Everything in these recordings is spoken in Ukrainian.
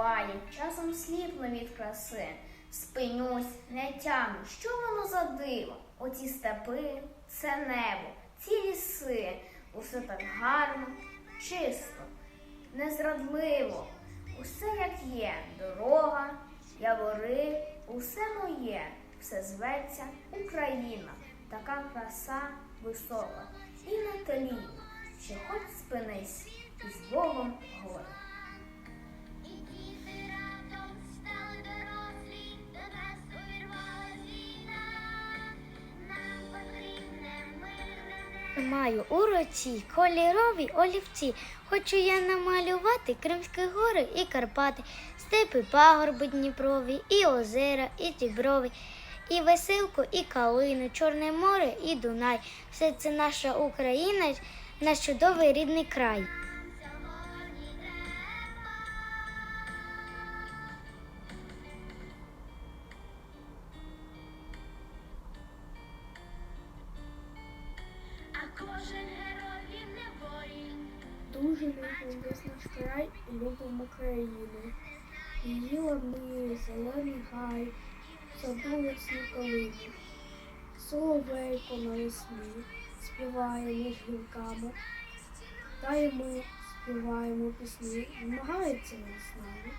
буває, часом сліпну від краси. Спинюсь, не тямлю, що воно за диво? Оці степи, це небо, ці ліси, усе так гарно, чисто, незрадливо, усе як є, дорога, явори, усе моє, все зветься Україна, така краса висока і наталійна, що хоч спинись і з Богом говори. Маю у руці кольорові олівці. Хочу я намалювати Кримські гори і Карпати, степи, пагорби Дніпрові, і озера, і діброві, і веселку, і калину, Чорне море, і Дунай. Все це наша Україна, наш чудовий рідний край. Дуже любимо весь наш край і любимо Україну. Її лани, зелений гай, саду ясні калини. Соловейко навесні співає між гілками. Та й ми співаємо пісні, змагається він з нами.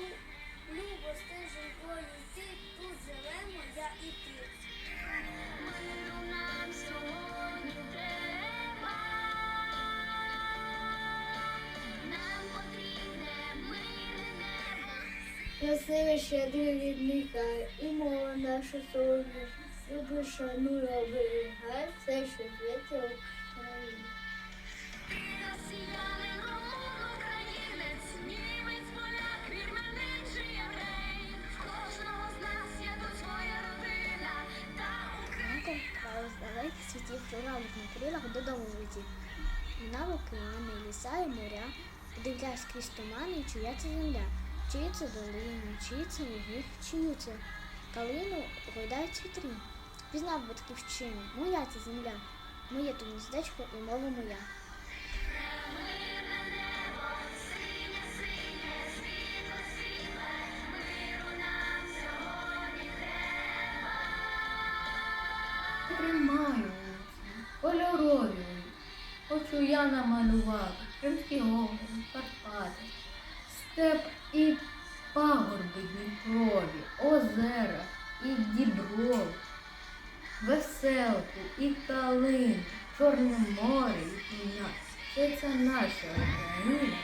Тут любо стежинкою йти, тут живемо я і ти. Миру нам сьогодні треба. Нам потрібне мирне небо. Красивий щедрий рідний край, і мова наша солов'я. Люблю, шаную, оберігай все, що зветься Україна. Крилах додому летів. Минав океани, ліса і моря, подивлясь крізь тумани, чия це земля, чиї це долини, чиї це луги, чию це калину гойдають вітрі. Пізнав батьківщину, моя це земля, моє тут гніздечко і мова моя. Кольорові, хочу я намалювати Кримські гори, Карпати, степ і пагорби Дніпрові, озера і діброві, веселку і калину, Чорне море і піна. Все це наша Україна,